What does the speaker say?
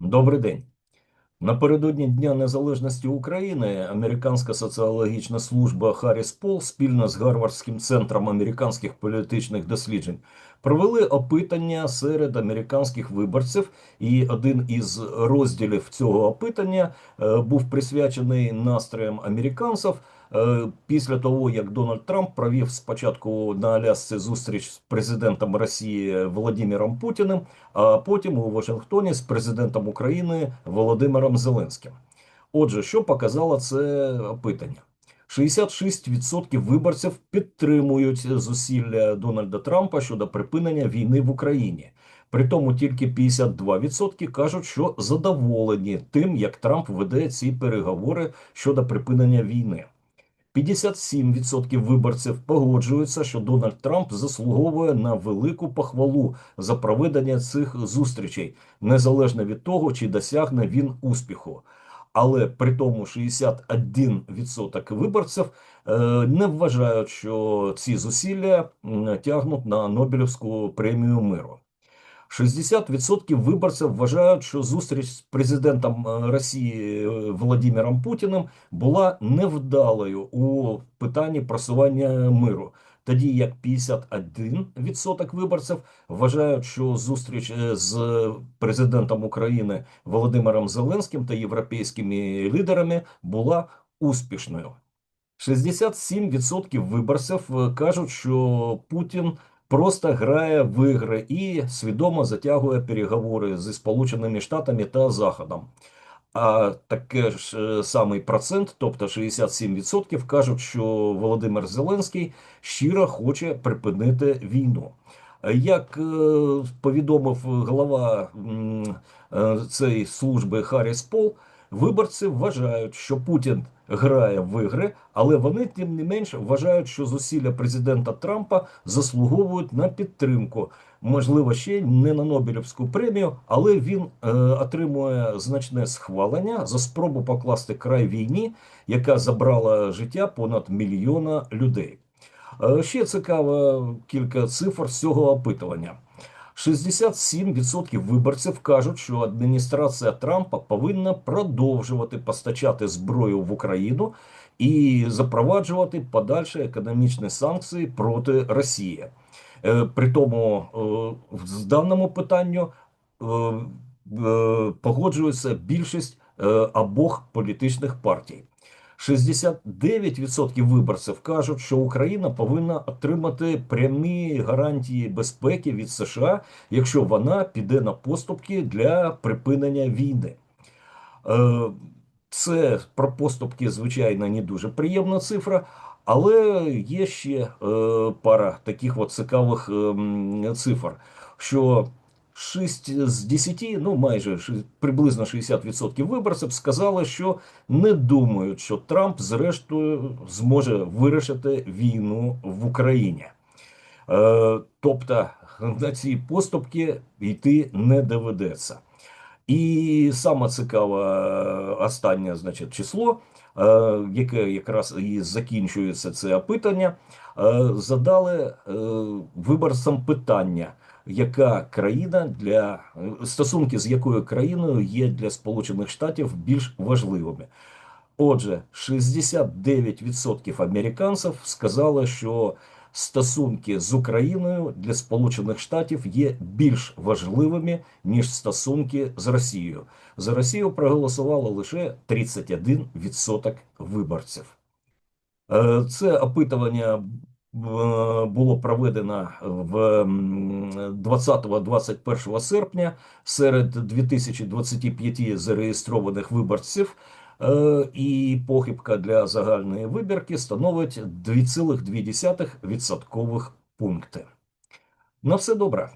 Добрий день. Напередодні Дня Незалежності України американська соціологічна служба Харріс Пол спільно з Гарвардським центром американських політичних досліджень провели опитання серед американських виборців, і один із розділів цього опитання е, був присвячений настроям американців е, після того, як Дональд Трамп провів спочатку на Алясці зустріч з президентом Росії Володимиром Путіним, а потім у Вашингтоні з президентом України Володимиром Зеленським. Отже, що показало це опитання? 66% виборців підтримують зусилля Дональда Трампа щодо припинення війни в Україні. При тому тільки 52% кажуть, що задоволені тим, як Трамп веде ці переговори щодо припинення війни. 57% виборців погоджуються, що Дональд Трамп заслуговує на велику похвалу за проведення цих зустрічей, незалежно від того, чи досягне він успіху. Але при тому 61% виборців е, не вважають, що ці зусилля тягнуть на Нобелівську премію миру. 60% виборців вважають, що зустріч з президентом е, Росії е, Володимиром Путіним була невдалою у питанні просування миру. Тоді як 51% виборців вважають, що зустріч е, з президентом України Володимиром Зеленським та європейськими лідерами була успішною. 67% виборців кажуть, що Путін просто грає в ігри і свідомо затягує переговори зі Сполученими Штатами та Заходом. А таке ж е, самий процент, тобто 67%, кажуть, що Володимир Зеленський щиро хоче припинити війну. Як е, повідомив голова е, цієї служби Харріс Пол, виборці вважають, що Путін грає в ігри, але вони тим не менш вважають, що зусилля президента Трампа заслуговують на підтримку. Можливо, ще не на Нобелівську премію, але він е, отримує значне схвалення за спробу покласти край війні, яка забрала життя понад мільйона людей. Е, Ще цікаво кілька цифр з цього опитування. 67% виборців кажуть, що адміністрація Трампа повинна продовжувати постачати зброю в Україну і запроваджувати подальші економічні санкції проти Росії. Е, При тому е, з даному питанню е, погоджується більшість обох політичних партій. 69% виборців кажуть, що Україна повинна отримати прямі гарантії безпеки від США, якщо вона піде на поступки для припинення війни. Е, Це про поступки, звичайно, не дуже приємна цифра, але є ще е, пара таких от цікавих ем, цифр, що 6 з 10, ну майже приблизно 60% виборців сказали, що не думають, що Трамп зрештою зможе вирішити війну в Україні. Е, тобто на ці поступки йти не доведеться. І саме цікаве е, останнє значить, число, е, яке якраз і закінчується це опитання, е, задали виборцям питання, яка країна для стосунки з якою країною є для Сполучених Штатів більш важливими. Отже, 69% американців сказали, що стосунки з Україною для Сполучених Штатів є більш важливими, ніж стосунки з Росією. За Росію проголосувало лише 31% виборців. Е, Це опитування було проведено в м, 20-21 серпня серед 2025 зареєстрованих виборців, е, і похибка для загальної вибірки становить 2,2 відсоткових пункти. На все добре.